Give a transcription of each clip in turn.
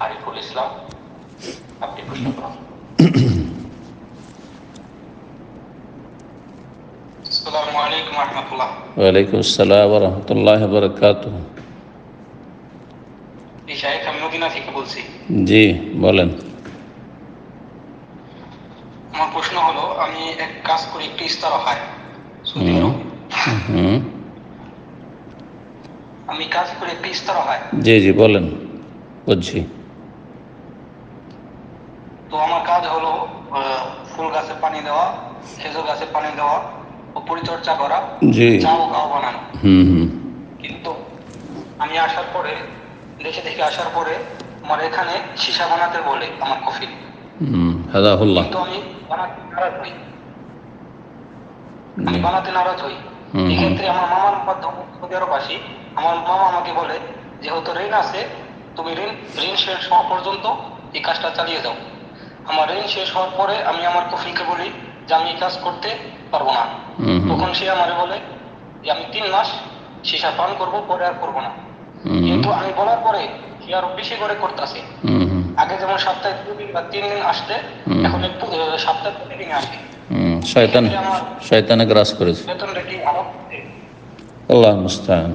আরিফুল ইসলাম আপনি প্রশ্ন করুন। আসসালামু আলাইকুম রহমতুল্লাহ। ওয়ালাইকুম আসসালাম রহমতুল্লাহ বরকাত এই শাহেখ আমি মদিনা থেকে বলছি। জি বলেন। আমার প্রশ্ন হলো আমি এক কাজ করি একটু ইস্তারা হয় সৌদি হুম। আরব। হুম। আমি কাজ করি একটু ইস্তারা হয় জি জি বলেন। বুঝছি তো আমার কাজ হলো আহ, ফুল গাছে পানি গাছে পানি দেওয়া ও পরিচর্যা করা জি। চা ও বানানো। হুম হুম। কিন্তু আমি আসার পরে দেশে থেকে আসার পরে আমার এখানে সীসা বানাতে বলে আমার কফিল হুম হাদাহুল্লাহ। কিন্তু আমি বানাতে নারাজ হই। আমি বানাতে নারাজ হই। এক্ষেত্রে আমার মামার মাধ্যমে সৌদি আরব আসি আমার মামা আমাকে বলে যেহেতু ঋণ আছে তুমি ঋণ ঋণ শেষ হওয়া পর্যন্ত এই কাজটা চালিয়ে যাও। আমার ঋণ শেষ হওয়ার পরে আমি আমার কফিলকে বলি যে আমি এই কাজ করতে পারবো না হুম হুম তখন সে আমারে বলে যে আমি তিন মাস সীসা পান করব পরে আর করবো না হুম কিন্তু আমি বলার পরে সে আরো বেশি করে করতেছে হুম হুম আগে যেমন সপ্তাহে দুদিন বা তিন দিন আসতে হুম। এখন একটু আহ, সপ্তাহে প্রতিদিন আসে হুম শয়তান শয়তানে গ্রাস করেছে বেতনটা কি আরো আল্লাহ মুস্তান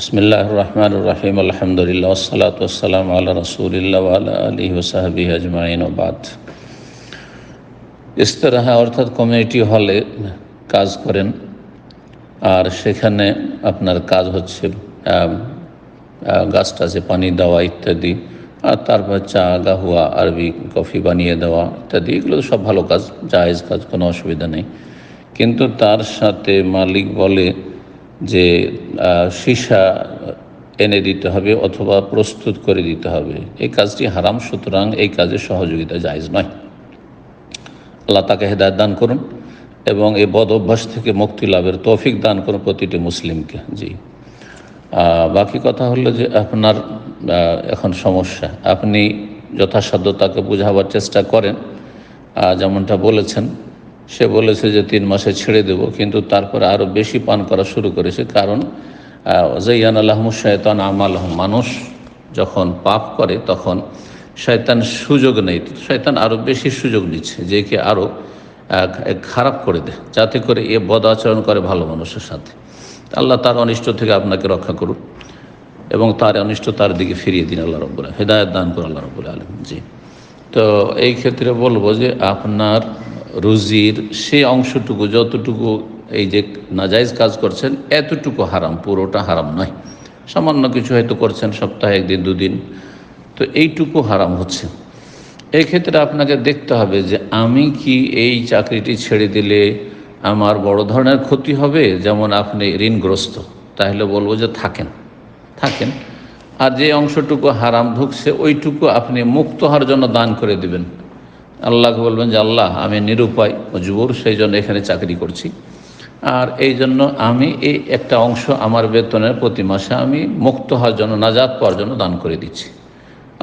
بسم الله الرحمن الرحيم الحمد لله والصلاة والسلام على رسول الله وعلى آله وصحبه أجمعين وبعد ইস্তেরাহা অর্থাৎ কমিউনিটি হলে কাজ করেন। আর সেখানে আপনার কাজ হচ্ছে গাছ টাছে পানি দেওয়া ইত্যাদি। আর তারপর চা, গাহুয়া, আরবি, কফি বানিয়ে দেওয়া ইত্যাদি। এগুলো সব ভালো কাজ, জায়েজ কাজ, কোনো অসুবিধা নেই। কিন্তু তার সাথে মালিক বলে যে সীসা এনে দিতে হবে অথবা প্রস্তুত করে দিতে হবে। এই কাজটি হারাম, সুতরাং এই কাজে সহযোগিতা জায়েজ নয়। আল্লাহ তাকে হেদায়ত দান করুন এবং এই বদ অভ্যাস থেকে মুক্তি লাভের তৌফিক দান করুন প্রতিটি মুসলিমকে। জি। বাকি কথা হলো যে আপনার এখন সমস্যা। আপনি যথাসাধ্য তাকে বোঝাবার চেষ্টা করেন। যেমনটা বলেছেন, সে বলেছে যে তিন মাসে ছেড়ে দেব, কিন্তু তারপরে আরও বেশি পান করা শুরু করেছে। কারণ জৈয়ান আল্লাহম শয়তান আমাল মানুষ যখন পাপ করে, তখন শয়তান সুযোগ নেই। শয়তান আরও বেশি সুযোগ নিচ্ছে, যে কে আরও খারাপ করে দেয়। যাতে করে এ বদ আচরণ করে ভালো মানুষের সাথে। আল্লাহ তার অনিষ্ট থেকে আপনাকে রক্ষা করুন এবং তার অনিষ্ট তার দিকে ফিরিয়ে দিন আল্লাহ রব্বুল। হেদায়ত দান করুন আল্লাহ রব্বুল আলম জি। তো এই ক্ষেত্রে বলব যে আপনার রুজির সেই অংশটুকু, যতটুকু এই যে নাজাইজ কাজ করছেন, এতটুকু হারাম, পুরোটা হারাম নয়। সামান্য কিছু হয়তো করছেন সপ্তাহে একদিন, দুদিন তো এইটুকু হারাম হচ্ছে। এই ক্ষেত্রে আপনাকে দেখতে হবে যে আমি কি এই চাকরিটি ছেড়ে দিলে আমার বড় ধরনের ক্ষতি হবে? যেমন আপনি ঋণগ্রস্ত, তাহলে বলব যে থাকেন থাকেন। আর যে অংশটুকু হারাম ঢুকছে ওইটুকু আপনি মুক্ত হওয়ার জন্য দান করে দিবেন। আল্লাহকে বলবেন যে, আল্লাহ, আমি নিরুপায় মজবুর সেই জন্য এখানে চাকরি করছি। আর এই জন্য আমি এই একটা অংশ আমার বেতনের প্রতি মাসে আমি মুক্ত হওয়ার জন্য, নাজাত পাওয়ার জন্য দান করে দিচ্ছি।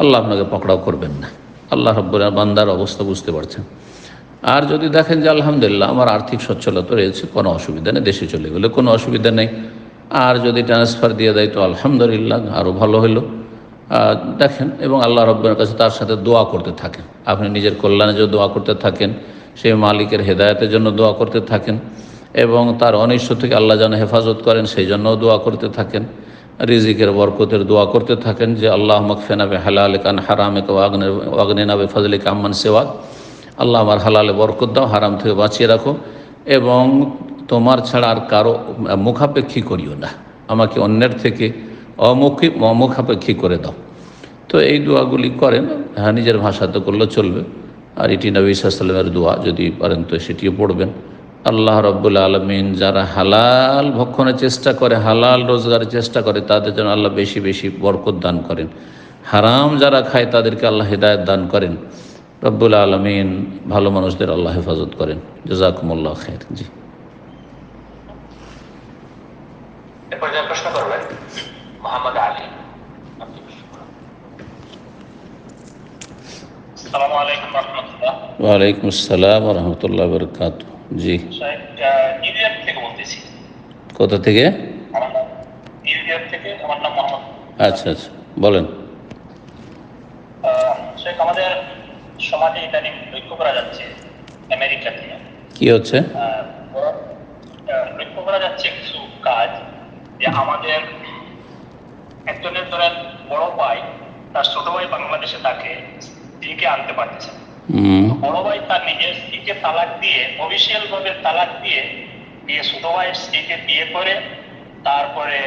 আল্লাহ আপনাকে পকড়াও করবেন না। আল্লাহ রব্বুল বান্দার অবস্থা বুঝতে পারছেন। আর যদি দেখেন যে আলহামদুলিল্লাহ আমার আর্থিক সচ্ছলতা রয়েছে, কোনো অসুবিধা নেই, দেশে চলে গেলে কোনো অসুবিধা নেই। আর যদি ট্রান্সফার দিয়ে দেয় তো আলহামদুলিল্লাহ আরও ভালো হলো। দেখেন, এবং আল্লাহ রব্বের কাছে তার সাথে দোয়া করতে থাকেন। আপনি নিজের কল্যাণে যদি দোয়া করতে থাকেন, সেই মালিকের হেদায়তের জন্য দোয়া করতে থাকেন, এবং তার অনিষ্ট থেকে আল্লাহ যেন হেফাজত করেন, সেই জন্যও দোয়া করতে থাকেন। রিজিকের বরকতের দোয়া করতে থাকেন যে আল্লাহ মকফেনাবে হালাল কান হারামে ওয়াগনে নাবে ফজলে কাম্মান সেওয়াক। আল্লাহ আমার হালালে বরকত দাও, হারাম থেকে বাঁচিয়ে রাখো এবং তোমার ছাড়া আর কারও মুখাপেক্ষী করিও না। আমাকে অন্যের থেকে অমুখী, অমুখাপেক্ষী করে দাও। তো এই দোয়াগুলি করেন হ্যাঁ নিজের ভাষাতে করলে চলবে। আর এটি নবী সাল্লামের দোয়া, যদি পারেন তো সেটিও পড়বেন। আল্লাহ রব্বুল আলমিন যারা হালাল ভক্ষণের চেষ্টা করে হালাল রোজগারের চেষ্টা করে তাদের জন্য আল্লাহ বেশি বেশি বরকত দান করেন। হারাম যারা খায় তাদেরকে আল্লাহ হেদায়ত দান করেন। রব্বুল আলমিন ভালো মানুষদের আল্লাহ হেফাজত করেন। জাজাকুমুল্লাহ খের জি। প্রশ্ন করবেন মোহাম্মদ আলী। ওয়ালাইকুম আসসালাম রহমতুল্লাহ বরকাত জি। নিউ ইয়র্ক থেকে বলতেছি। কোথা থেকে? আমার নাম নিউ ইয়র্ক থেকে আমার নাম মোহাম্মদ। আচ্ছা আচ্ছা বলেন। শেখ আমাদের সমাজে ইদানিং লক্ষ্য করা যাচ্ছে আমেরিকাতে কি হচ্ছে? লক্ষ্য করা যাচ্ছে কিছু কাজ যে আমাদের একজনের ধরেন বড় ভাই তার ছোট ভাই বাংলাদেশে তাকে স্ত্রীকে আনতে পারতেছে না। বড় ভাই তার নিজের স্ত্রীকে তালাক দিয়ে অফিসিয়াল ভাবে তালাক দিয়ে বিয়ে ছোট ভাইয়ের স্ত্রীকে বিয়ে করে তারপরে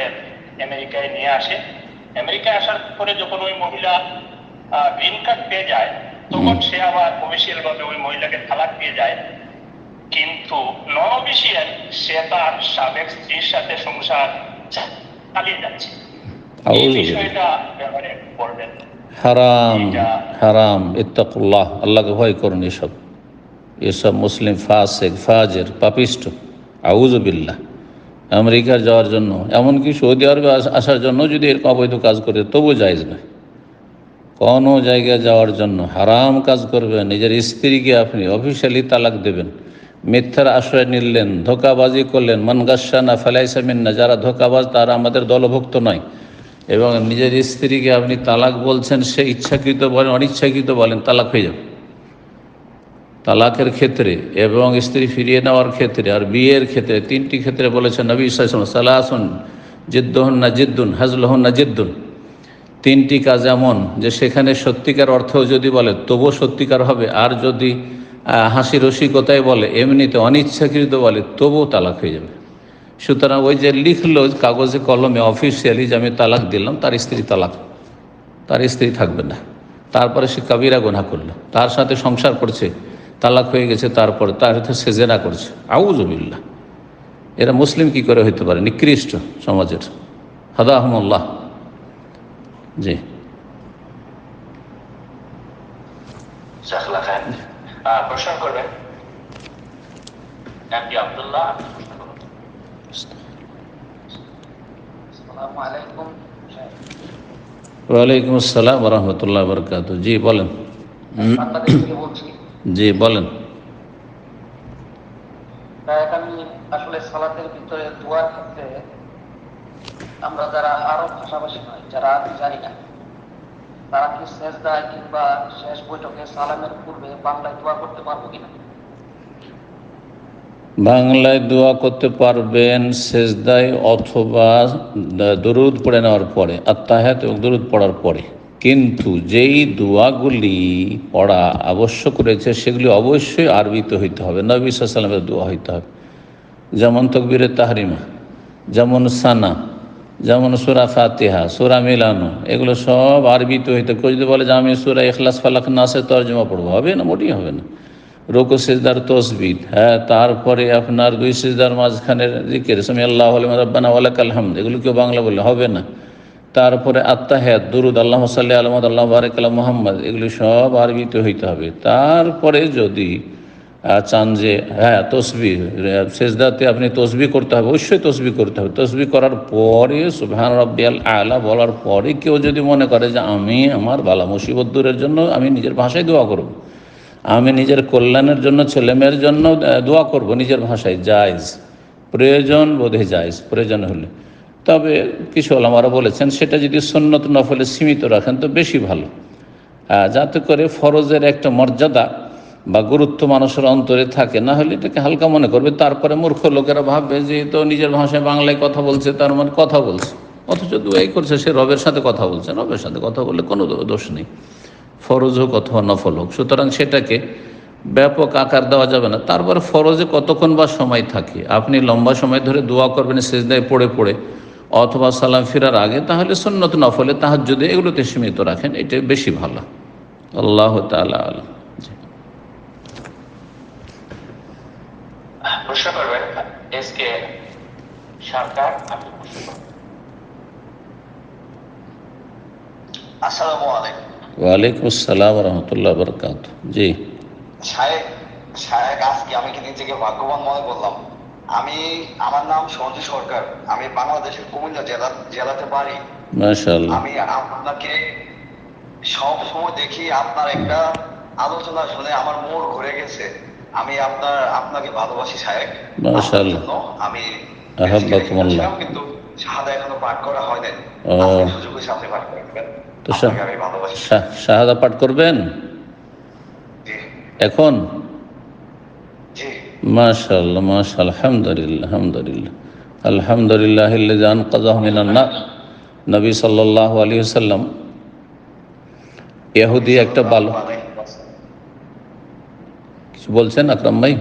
আমেরিকায় নিয়ে আসে। আমেরিকায় আসার পরে যখন ওই মহিলা গ্রিন কার্ড পেয়ে যায় তখন সে আবার অফিসিয়াল ভাবে ওই মহিলাকে তালাক দিয়ে যায়। কিন্তু নন অফিসিয়াল সে তার সাবেক স্ত্রীর সাথে সংসার চালিয়ে যাচ্ছে। এই বিষয়টা ব্যাপারে বলবেন হারাম হারাম, ইত্তাকুল্লাহ, আল্লাহকে ভয় করুন এসব। এসব মুসলিম ফাসেক, ফাজের, পাপিষ্ট আউজবিল্লাহ আমেরিকার যাওয়ার জন্য, এমনকি সৌদি আরবে আসার জন্য যদি এরকম অবৈধ কাজ করে তবু জায়জ নয়। কোনো জায়গায় যাওয়ার জন্য হারাম কাজ করবেন নিজের স্ত্রীকে আপনি অফিসিয়ালি তালাক দেবেন। মিথ্যার আশ্রয় নিলেন, ধোকাবাজি করলেন মনগাসানা ফেলাইসামিন্না যারা ধোকাবাজ তারা আমাদের দলভুক্ত নয়। এবং নিজের স্ত্রীকে আপনি তালাক বলছেন, সে ইচ্ছাকৃত বলেন, অনিচ্ছাকৃত বলেন, তালাক হয়ে যাবে। তালাকের ক্ষেত্রে এবং স্ত্রী ফিরিয়ে নেওয়ার ক্ষেত্রে আর বিয়ের ক্ষেত্রে, তিনটি ক্ষেত্রে বলেছেন নবী ইসলাম সালাহন জিদ্দহন না জিদ্দুন হাজলহন না জিদ্দুন। তিনটি কাজ এমন যে সেখানে সত্যিকার অর্থেও যদি বলে, তবুও সত্যিকার হবে, আর যদি হাসি রসিকতায় বলে, এমনিতে অনিচ্ছাকৃত বলে, তবুও তালাক হয়ে যাবে। সুতরাং ওই যে লিখলো কাগজে, কলমে অফিসিয়ালি যে আমি তালাক দিলাম, তার স্ত্রী তালাক। তার স্ত্রী থাকবে না। তারপরে সে কাবিরা গোনা করল। তার সাথে সংসার করছে, তালাক হয়ে গেছে, তারপরে তার সাথে সে জেনা করছে। আউজবিল্লা এরা মুসলিম কি করে হইতে পারে? নিকৃষ্ট সমাজের। হাদাহমুল্লাহ। জি। শাখলা প্রশ্ন করবেন। আব্দুল্লাহ আপনি প্রশ্ন করুন আসসালামু আলাইকুম ওয়ালাইকুম আসসালাম রহমতুল্লাহ বরকাত জি বলেন। জি বলেন। আমি আসলে সালাতের ভিতরে দোয়ার ক্ষেত্রে আমরা যারা আরব ভাষাভাষী নয় যারা জানি না তারা কি শেষ দায় কিংবা শেষ বৈঠকে সালামের পূর্বে বাংলায় দোয়া করতে পারব কিনা? বাংলায় দোয়া করতে পারবেন সেজদায় অথবা দরুদ পড়ে নেওয়ার পরে আত্মাহাত এবং দরুদ পড়ার পরে। কিন্তু যেই দোয়াগুলি পড়া আবশ্যক রয়েছে, সেগুলি অবশ্যই আরবিতে হইতে হবে। নবী সাল্লামের দোয়া হইতে হবে। যেমন তকবীরের তাহরিমা, যেমন সানা, যেমন সুরা ফাতিহা, সুরা মিলানো, এগুলো সব আরবিতে হইতে কেউ যদি বলে যে আমি সুরা এখলাস ফালাক নাসের তর্জমা পড়ব, হবে না, মোটেই হবে না। রোকো সিজদার তসবিদ হ্যাঁ তারপরে আপনার দুই সিজদার মাঝখানের জিকের সামি আল্লাহ রব্বানা ওয়ালাক আলহামদ এগুলো কেউ বাংলা বললে হবে না। তারপরে আত্মাহাত দুরুদ আল্লাহ সাল্লি আলমদ আল্লাহ বারেক আল্লাহ মোহাম্মদ, এগুলি সব আরবিতে হইতে হবে। তারপরে যদি চান যে হ্যাঁ তসবি সেজদাতে আপনি তসবি করতে হবে, অবশ্যই তসবি করতে হবে। তসবি করার পরে, সুবহান রব্বিয়াল আলা বলার পরে কেউ যদি মনে করে যে, আমি আমার বালা মুসিবত দূরের জন্য আমি নিজের ভাষায় দোয়া করব আমি নিজের কল্যাণের জন্য ছেলেমেয়ের জন্য দোয়া করব। নিজের ভাষায় জায়জ। প্রয়োজন বোধে জায়জ, প্রয়োজন হলে। তবে কিছু ওলামারা বলেছেন, সেটা যদি সন্ন্যত নফলে সীমিত রাখেন, তো বেশি ভালো। যাতে করে ফরজের একটা মর্যাদা বা গুরুত্ব মানুষের অন্তরে থাকে, না হলে এটাকে হালকা মনে করবে। তারপরে মূর্খ লোকেরা ভাববে যে তো নিজের ভাষায় বাংলায় কথা বলছে, তার মানে কথা বলছে। অথচ দুয়াই করছে, সে রবের সাথে কথা বলছে। রবের সাথে কথা বললে কোনো দোষ নেই। ফরজ হোক অথবা নফল হোক। সুতরাং সেটাকে ব্যাপক আকার দেওয়া যাবে না। তারপরে ফরজে কতক্ষণ বা সময় থাকে? আপনি লম্বা সময় ধরে দোয়া করবেন, সেজদায় পড়ে পড়ে, অথবা সালাম ফিরার আগে, তাহলে সন্ন্যত নফলে তাহার যদি এগুলোতে সীমিত রাখেন। এটা বেশি ভালো। আল্লাহ তালা করুন আসসালামু আলাইকুম। ওয়ালাইকুম আসসালাম রহমতুল্লাহ বরকাত জি। আজকে আমি কি নিজেকে ভাগ্যবান মনে করলাম? আমি আমার নাম সঞ্জু সরকার। আমি বাংলাদেশের কুমিল্লা জেলা জেলাতে বাড়ি। মাশাল্লাহ আমি আপনাকে সব সময় দেখি আপনার একটা আলোচনা শুনে আমার মন ঘুরে গেছে। আমি আপনার আপনাকে ভালোবাসি সাহেব মাশাআল্লাহ। আমি আহাব্বাকুমুল্লাহ। কিন্তু শাহাদা এখনও পাঠ করা হয় নাই। সুযোগ আপনি পাঠ করবেন তো শাহাদা পাঠ করবেন? এখন? মাশাল্লাহ মাশাল আলহামদুলিল্লাহ আলহামদুলিল্লাহ। আলহামদুলিল্লাহ জান কাজাহ মিনান্না নবী সাল্লাহ আলী সাল্লাম ইহুদি একটা বালক। কিছু বলছেন আকরাম ভাই?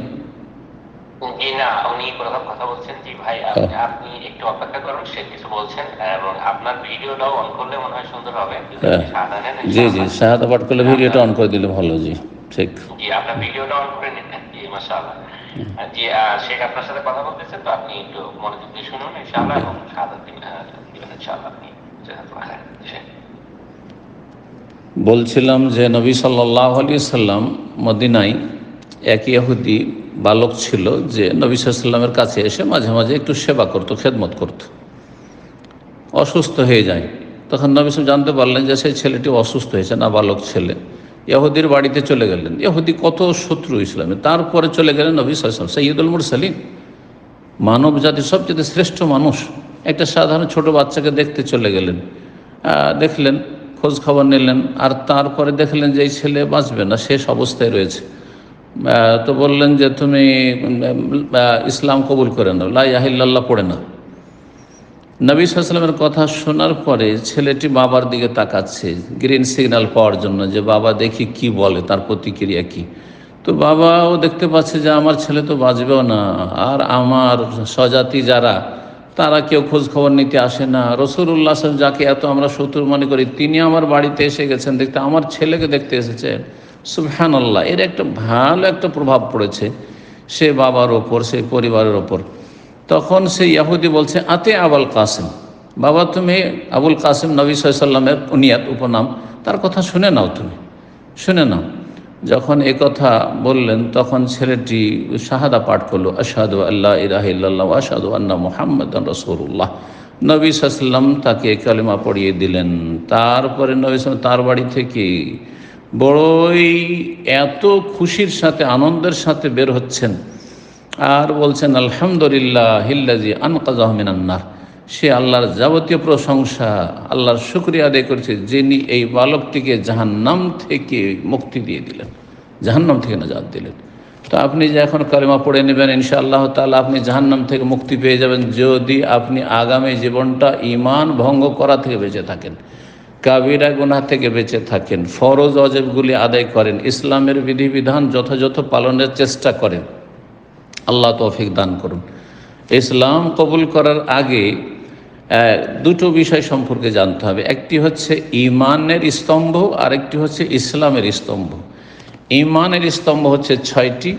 ভাই আপনি আপনি একটু অপেক্ষা করুন সে কিছু বলছেন এবং আপনার ভিডিওটাও অন করলে মনে হয় সুন্দর হবে হ্যাঁ। জি জি। শাহাদা পাঠ করলে ভিডিওটা অন করে দিলে ভালো জি ঠিক জি আপনার ভিডিওটা অন করে নিতেন জি মাশাআল্লাহ জি শেখ আপনার সাথে কথা বলতেছেন তো আপনি একটু মনোযোগ দিয়ে শুনুন ইনশাআল্লাহ এবং দিবেন ইনশাআল্লাহ আপনি শেখ। বলছিলাম যে নবী সাল্লাহ আলী সাল্লাম মদিনায় এক ইহুদি বালক ছিল যে নবী সাল্লামের কাছে এসে মাঝে মাঝে একটু সেবা করত, খেদমত করত। অসুস্থ হয়ে যায়। তখন নবী সাল্লাম জানতে পারলেন যে সেই ছেলেটি অসুস্থ হয়েছে, না বালক ছেলে। ইহুদির বাড়িতে চলে গেলেন। ইহুদি কত শত্রু ইসলামে তারপরে চলে গেলেন নবী সাল্লাম সৈয়দুল মুরসালিম মানব জাতির সবচেয়ে শ্রেষ্ঠ মানুষ। একটা সাধারণ ছোট বাচ্চাকে দেখতে চলে গেলেন। দেখলেন, খোঁজ খবর নিলেন। আর তারপরে দেখলেন যে এই ছেলে বাঁচবে না, শেষ অবস্থায় রয়েছে। তো বললেন যে তুমি ইসলাম কবুল করে নাও লাহিল্লাহ পড়ে না নবী সাল্লামের কথা শোনার পরে ছেলেটি বাবার দিকে তাকাচ্ছে গ্রিন সিগন্যাল পাওয়ার জন্য যে, বাবা, দেখি কি বলে, তার প্রতিক্রিয়া কি? তো বাবাও দেখতে পাচ্ছে যে, আমার ছেলে তো বাঁচবেও না, আর আমার স্বজাতি যারা, তারা কেউ খোঁজ খবর নিতে আসে না। রসুল্লাহ সাহেব যাকে এত আমরা শত্রু মনে করি, তিনি আমার বাড়িতে এসে গেছেন, দেখতে, আমার ছেলেকে দেখতে এসেছেন। সুবহান আল্লাহ এর একটা ভালো একটা প্রভাব পড়েছে সে বাবার ওপর সেই পরিবারের ওপর। তখন সেই ইয়াহুদি বলছে, আতে আবুল কাসিম। বাবা, তুমি আবুল কাসিম নবী সাল্লামের উনিয়াত, উপনাম। তার কথা শুনে নাও তুমি, শুনে নাও। যখন এ কথা বললেন, তখন ছেলেটি শাহাদা পাঠ করল আশাদু আল্লাহ ইরাহিল্লাহ আশাদু আন্না মোহাম্মদ রসুল্লাহ নবী সাল্লাম তাকে কালিমা পড়িয়ে দিলেন। তারপরে নবী সাল্লাম তার বাড়ি থেকে বড়ই এত খুশির সাথে, আনন্দের সাথে বের হচ্ছেন। আর বলছেন, আলহামদুলিল্লাহ হিল্লাজি আনকাজাহমিনান্নার সে আল্লাহর যাবতীয় প্রশংসা, আল্লাহর শুক্রিয়া আদায় করেছে, যিনি এই বালকটিকে জাহান্নাম থেকে মুক্তি দিয়ে দিলেন। জাহান্নাম থেকে নাজাত দিলেন। তো আপনি যে এখন কালিমা পড়ে নেবেন, ইনশাআল্লাহ তাআলা আপনি জাহান্নাম থেকে মুক্তি পেয়ে যাবেন, যদি আপনি আগামী জীবনটা ইমান ভঙ্গ করা থেকে বেঁচে থাকেন। কাবিরা গুনাহ থেকে বেঁচে থাকেন। ফরজ অজেবগুলি আদায় করেন। ইসলামের বিধিবিধান যথাযথ পালনের চেষ্টা করেন। আল্লাহ তৌফিক দান করুন। ইসলাম কবুল করার আগে দুটো বিষয় সম্পর্কে জানতে হবে। একটি হচ্ছে ইমানের স্তম্ভ আর একটি হচ্ছে ইসলামের স্তম্ভ। ইমানের স্তম্ভ হচ্ছে ছয়টি,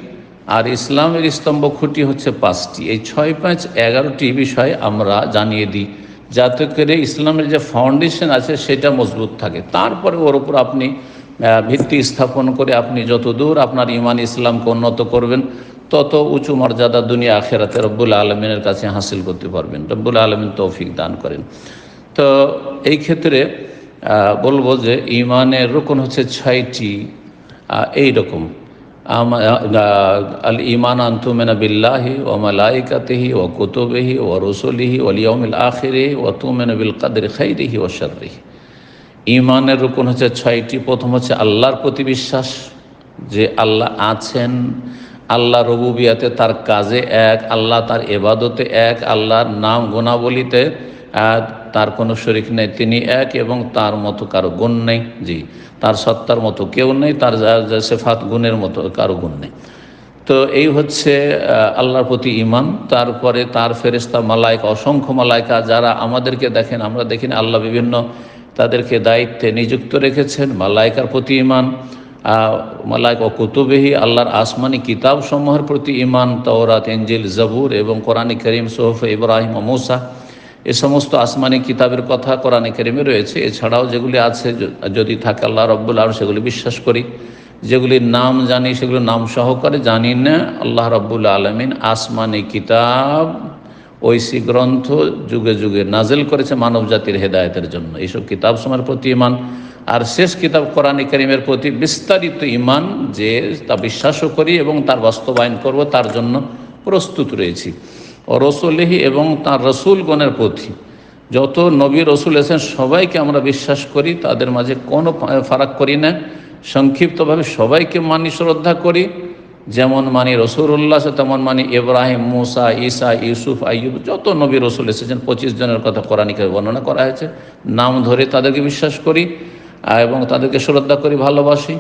আর ইসলামের স্তম্ভ খুঁটি হচ্ছে পাঁচটি। এই ছয় পাঁচ এগারোটি বিষয় আমরা জানিয়ে দিই। যাতে করে ইসলামের যে ফাউন্ডেশন আছে সেটা মজবুত থাকে। তারপরে ওর উপর আপনি ভিত্তি স্থাপন করে আপনি যত দূর আপনার ইমান ইসলামকে উন্নত করবেন, তত উঁচু মর্যাদা দুনিয়া আখেরাতে রব্বুল আলমিনের কাছে হাসিল করতে পারবেন। রব্বুল আলমিন তৌফিক দান করেন। তো এই ক্ষেত্রে বলব যে ইমানের রোকন হচ্ছে ছয়টি এই রকম আল ইমান আন্তুমেনা বিল্লাহি ও মালাইকাতেহি ও কুতুবেহি ও রসুলিহি ও লিয়মিল আখিরি ও তুমেন বিল কাদের খাইরিহি ও শারিহি ইমানের রূপণ হচ্ছে ছয়টি। প্রথম হচ্ছে আল্লাহর প্রতি বিশ্বাস, যে আল্লাহ আছেন, আল্লাহ রবুবিয়াতে তার কাজে এক, আল্লাহ তার এবাদতে এক, আল্লাহর নাম গুণাবলিতে তার কোনো শরিক নেই, তিনি এক এবং তার মতো কারও গুণ নেই। জি। তার সত্তার মতো কেউ নেই, তার সেফাত গুণের মতো, কারও গুণ নেই। তো এই হচ্ছে আল্লাহর প্রতি ইমান তারপরে তার ফেরেস্তা মালাইকা অসংখ্য মালাইকা যারা আমাদেরকে দেখেন, আমরা দেখি না আল্লাহ বিভিন্ন তাদেরকে দায়িত্বে নিযুক্ত রেখেছেন মালাইকার প্রতি ইমান মালাইক ও কুতুবেহি, আল্লাহর আসমানি কিতাব সমূহের প্রতি ইমান তওরাত এঞ্জিল জবুর এবং কোরআন করিম, সোহফ ইব্রাহিম মুসা। এ সমস্ত আসমানি কিতাবের কথা কোরআনে করিমে রয়েছে। এছাড়াও যেগুলি আছে যদি থাকে আল্লাহ রব্বুল আলম সেগুলি বিশ্বাস করি। যেগুলির নাম জানি সেগুলো নাম সহকারে জানি না, আল্লাহ রব্বুল আলমিন আসমানি কিতাব, ঐশী গ্রন্থ যুগে যুগে নাজেল করেছে মানব জাতির হেদায়তের জন্য। এইসব কিতাব সময়ের প্রতি ইমান আর শেষ কিতাব কোরআন করিমের প্রতি বিস্তারিত ইমান যে তা বিশ্বাসও করি এবং তার বাস্তবায়ন করব, তার জন্য প্রস্তুত রয়েছি। ও রসুলহি এবং তার রসুলগণের প্রতি। যত নবী রসুল এসেন সবাইকে আমরা বিশ্বাস করি, তাদের মাঝে কোনো ফারাক করি না। সংক্ষিপ্তভাবে সবাইকে মানি, শ্রদ্ধা করি। যেমন মানি রসুল্লাহ তেমন মানি ইব্রাহিম, মুসা, ঈসা, ইউসুফ, আইয়ুব, যত নবী রসুল এসেছেন, পঁচিশ জনের কথা কোরআনিকে বর্ণনা করা হয়েছে। নাম ধরে তাদেরকে বিশ্বাস করি এবং তাদেরকে শ্রদ্ধা করি, ভালোবাসি।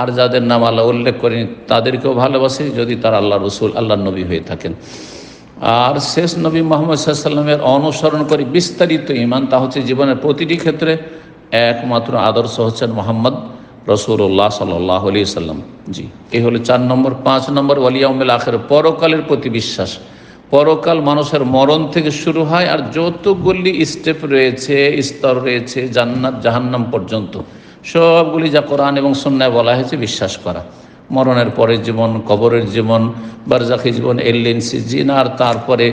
আর যাদের নাম আল্লাহ উল্লেখ করিনি, তাদেরকেও ভালোবাসি, যদি তারা আল্লাহ রসুল আল্লাহ নবী হয়ে থাকেন। আর শেষ নবী মোহাম্মদ সাল্লামের অনুসরণ করে বিস্তারিত ইমান তা হচ্ছে জীবনের প্রতিটি ক্ষেত্রে একমাত্র আদর্শ হচ্ছেন মোহাম্মদ রসুল্লাহ সাল্লাহ আলি সাল্লাম জি এই হলো চার নম্বর, পাঁচ নম্বর ওয়ালিয়াউমিল আখের, পরকালের প্রতি বিশ্বাস। পরকাল মানুষের মরণ থেকে শুরু হয় আর যতগুলি স্টেপ রয়েছে, স্তর রয়েছে, জান্নাত, জাহান্নাম পর্যন্ত, সবগুলি যা কোরআন এবং সন্ন্যায় বলা হয়েছে, বিশ্বাস করা। মরণের পরে জীবন, কবরের জীবন, বারজাখি জীবন এলিয়েন্সি জিন আর তারপরে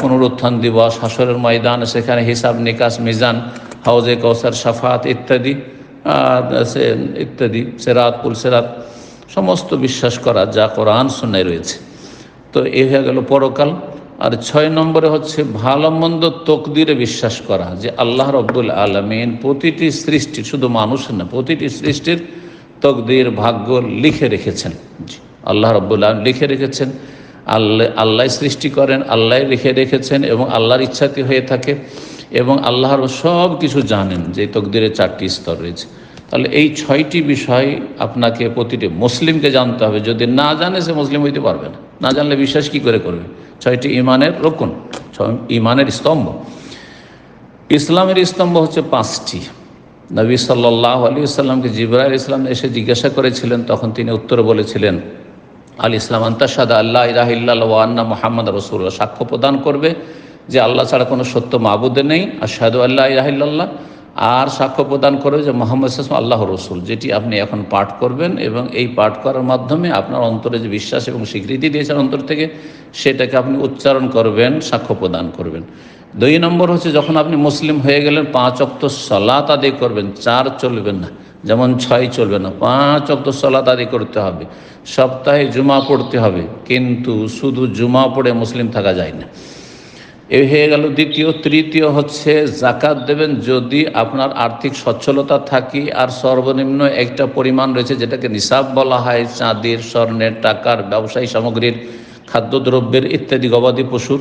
পুনরুত্থান দিবস হাসরের ময়দান, সেখানে হিসাব নিকাশ, মিজান, হাউজে কৌসার সাফাত ইত্যাদি ইত্যাদি, সেরাত পুল সেরাত, সমস্ত বিশ্বাস করা যা কোরআন শূন্যায় রয়েছে। তো এ হয়ে গেল পরকাল। আর ছয় নম্বরে হচ্ছে ভালো মন্দ তকদিরে বিশ্বাস করা, যে আল্লাহ রব্বুল আলমিন প্রতিটি সৃষ্টি শুধু মানুষ না, প্রতিটি সৃষ্টির তকদির ভাগ্য লিখে রেখেছেন। আল্লাহ রব্বুল আলম লিখে রেখেছেন। আল্লাহ আল্লাহ সৃষ্টি করেন, আল্লাহ লিখে রেখেছেন এবং আল্লাহর ইচ্ছাতে হয়ে থাকে এবং আল্লাহর সব কিছু জানেন যে তকদিরের চারটি স্তর রয়েছে। তাহলে এই ছয়টি বিষয় আপনাকে প্রতিটি মুসলিমকে জানতে হবে। যদি না জানে, সে মুসলিম হইতে পারবে না। না জানলে বিশ্বাস কি করে করবে? ছয়টি ইমানের রকুন ইমানের স্তম্ভ। ইসলামের স্তম্ভ হচ্ছে পাঁচটি। নবী সাল্লাহ আলী সাল্লামকে জিব্রাইল ইসলাম এসে জিজ্ঞাসা করেছিলেন, তখন তিনি উত্তর বলেছিলেন, আল ইসলাম আন্তাসাদ আল্লাহ ইরাহিল্লা ওয়ান্না মোহাম্মদ রসুল্লাহ সাক্ষ্য প্রদান করবে যে আল্লাহ ছাড়া কোনো সত্য মাবুদে নেই আর শাহাদু আল্লাহ ইরাহিল্লাহ আর সাক্ষ্য প্রদান করবে যে মোহাম্মদ ইসলাম আল্লাহ রসুল, যেটি আপনি এখন পাঠ করবেন এবং এই পাঠ করার মাধ্যমে আপনার অন্তরে যে বিশ্বাস এবং স্বীকৃতি দিয়েছেন অন্তর থেকে, সেটাকে আপনি উচ্চারণ করবেন, সাক্ষ্য প্রদান করবেন। দুই নম্বর হচ্ছে যখন আপনি মুসলিম হয়ে গেলেন, পাঁচ অক্ত সলাত আদায় করবেন, চার চলবেন না, যেমন ছয় চলবে না, পাঁচ অক্ত সলাত আদায় করতে হবে, সপ্তাহে জুমা পড়তে হবে, কিন্তু শুধু জুমা পড়ে মুসলিম থাকা যায় না। এ হয়ে গেল দ্বিতীয়, তৃতীয় হচ্ছে জাকাত দেবেন, যদি আপনার আর্থিক সচ্ছলতা থাকি, আর সর্বনিম্ন একটা পরিমাণ রয়েছে যেটাকে নিসাব বলা হয়, চাঁদির, স্বর্ণের, টাকার, ব্যবসায়ী সামগ্রীর, খাদ্যদ্রব্যের ইত্যাদি গবাদি পশুর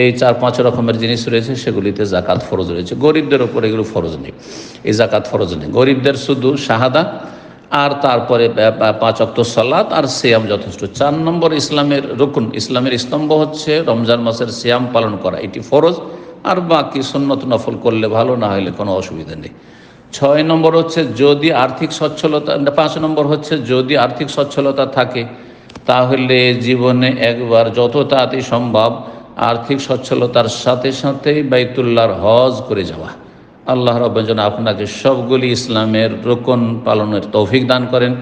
এই চার, পাঁচ রকমের জিনিস রয়েছে, সেগুলিতে জাকাত ফরজ রয়েছে। গরিবদের ওপর এগুলো ফরজ নেই। এই জাকাত ফরজ নেই। গরিবদের শুধু শাহাদা, আর তারপরে পাঁচ অক্ত সালাত আর সিয়াম যথেষ্ট। চার নম্বর ইসলামের রকুন, ইসলামের স্তম্ভ হচ্ছে রমজান মাসের সিয়াম পালন করা। এটি ফরজ, আর বাকি সুন্নত নফল করলে ভালো, না হলে কোনো অসুবিধা নেই। ছয় নম্বর হচ্ছে যদি আর্থিক সচ্ছলতা, পাঁচ নম্বর হচ্ছে যদি আর্থিক সচ্ছলতা থাকে, তাহলে জীবনে একবার যত তাড়াতাড়ি সম্ভব আর্থিক সচ্ছলতার সাথে সাথেই বাইতুল্লাহর হজ করে যাওয়া। আল্লাহ রব্বান যেন আপনাকে সবগুলি ইসলামের রোকন পালনের তৌফিক দান করেন।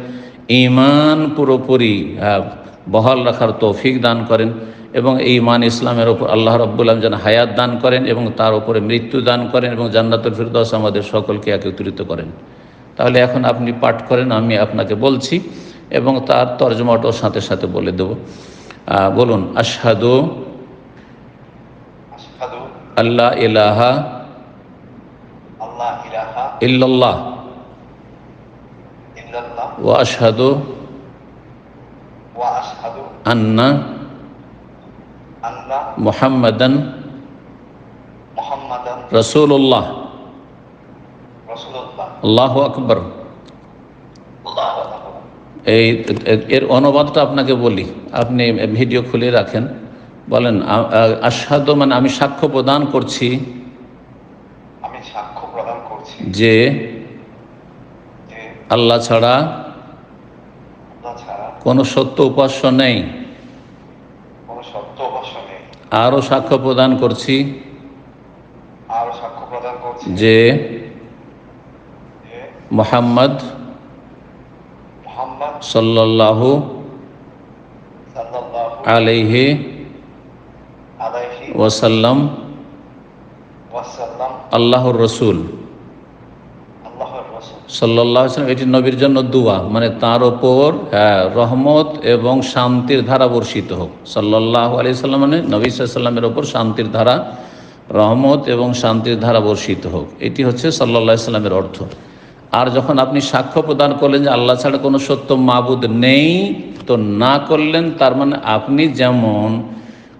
ইমান পুরোপুরি বহাল রাখার তৌফিক দান করেন এবং এই ইমান ইসলামের ওপর আল্লাহ রব্বুল্লাম যেন হায়াত দান করেন এবং তার উপরে মৃত্যু দান করেন এবং জান্নাতুল ফিরদৌস আমাদের সকলকে একত্রিত করেন। তাহলে এখন আপনি পাঠ করেন, আমি আপনাকে বলছি এবং তার তর্জমাটাও সাথে সাথে বলে দেব। বলুন, আশহাদু আল্লাহ ইলাহা আল্লাহ ইলাহা ইল্লাল্লাহ। ওয়া আশহাদু আন্না মুহাম্মাদান মুহাম্মাদান রসুল্লাহ রাসূলুল্লাহ। আল্লাহ আকবর। আল্লাহু আকবার। এই এর অনুবাদটা আপনাকে বলি। আপনি ভিডিও খুলে রাখেন। বলেন আসাদ মানে আমি সাক্ষ্য প্রদান করছি। আমি সাক্ষ্য প্রদান করছি। যে আল্লাহ ছাড়া কোনো সত্য উপাস্য নেই। আরও সাক্ষ্য প্রদান করছি। আর সাক্ষ্য প্রদান করছি। যে মোহাম্মদ সাল্লাল্লাহু আলাইহি আলাইহি ওয়াসাল্লাম আল্লাহর রসুল। সাল্লাহ সাল্লাম এটি নবীর জন্য দুয়া মানে তার ওপর হ্যাঁ, রহমত এবং শান্তির ধারা বর্ষিত হোক। সাল্লাহ আলি সাল্লাম মানে নবী সাল্লামের ওপর শান্তির ধারা রহমত এবং শান্তির ধারা বর্ষিত হোক। এটি হচ্ছে সাল্লা সাল্লামের অর্থ। আর যখন আপনি সাক্ষ্য প্রদান করলেন যে আল্লাহ ছাড়া কোনো সত্য মাবুদ নেই তো না করলেন তার মানে আপনি যেমন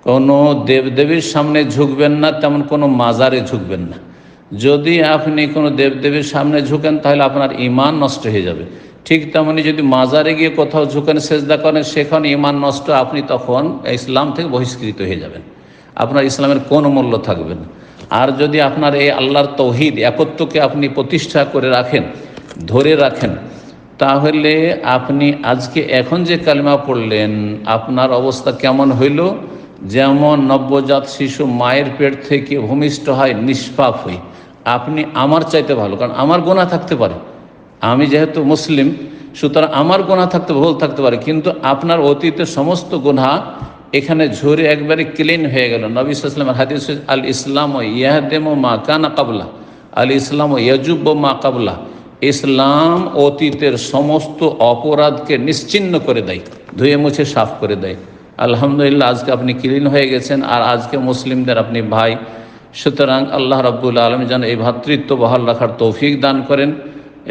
কোনো দেবদেবীর সামনে ঝুঁকবেন না, তেমন কোনো মাজারে ঝুঁকবেন না। যদি আপনি কোনো দেবদেবীর সামনে ঝুঁকেন, তাহলে আপনার ইমান নষ্ট হয়ে যাবে। ঠিক তেমনি যদি মাজারে গিয়ে কোথাও ঝুঁকেন, সেজদা করেন, সেখানে ইমান নষ্ট, আপনি তখন ইসলাম থেকে বহিষ্কৃত হয়ে যাবেন। আপনার ইসলামের কোনো মূল্য থাকবে না। আর যদি আপনার এই আল্লাহর তৌহিদ, একত্বকে আপনি প্রতিষ্ঠা করে রাখেন, ধরে রাখেন, তাহলে আপনি আজকে এখন যে কালিমা পড়লেন, আপনার অবস্থা কেমন হইল? যেমন নব্যজাত শিশু মায়ের পেট থেকে ভূমিষ্ঠ হয়, নিষ্পাপ হই। আপনি আমার চাইতে ভালো, কারণ আমার গোনা থাকতে পারে। আমি যেহেতু মুসলিম, সুতরাং আমার গোনা থাকতে, ভুল থাকতে পারে। কিন্তু আপনার অতীতের সমস্ত গুণা এখানে ঝরে একবারে ক্লিন হয়ে গেল। নবী সাল্লামের হাদিস আল ইসলাম ও ইয়াহদেম মা কানা কাবলা। আল ইসলাম ও ইয়াজুব মা কাবলা। ইসলাম অতীতের সমস্ত অপরাধকে নিশ্চিন্ন করে দেয়, ধুয়ে মুছে সাফ করে দেয়। আলহামদুলিল্লাহ, আজকে আপনি ক্লিন হয়ে গেছেন আর আজকে মুসলিমদের আপনি ভাই। সুতরাং আল্লাহ রাব্বুল আলম যেন এই ভ্রাতৃত্ব বহাল রাখার তৌফিক দান করেন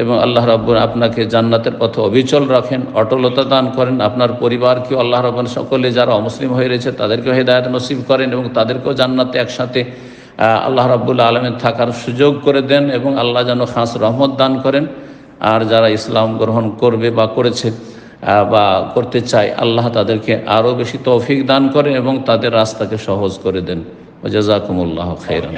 এবং আল্লাহ রাব্বুল আপনাকে জান্নাতের পথে অবিচল রাখেন, অটলতা দান করেন। আপনার পরিবারকেও আল্লাহ রাব্বুল সকলে যারা অমুসলিম হয়ে রয়েছে তাদেরকেও হেদায়ত নসিব করেন এবং তাদেরকেও জান্নাতে একসাথে আল্লাহ রাব্বুল আলমের থাকার সুযোগ করে দেন এবং আল্লাহ যেন খাস রহমত দান করেন। আর যারা ইসলাম গ্রহণ করবে বা করেছে বা করতে চায়, আল্লাহ তাদেরকে আরও বেশি তৌফিক দান করেন এবং তাদের রাস্তাকে সহজ করে দেন। জাজাকুমুল্লাহ খাইরান।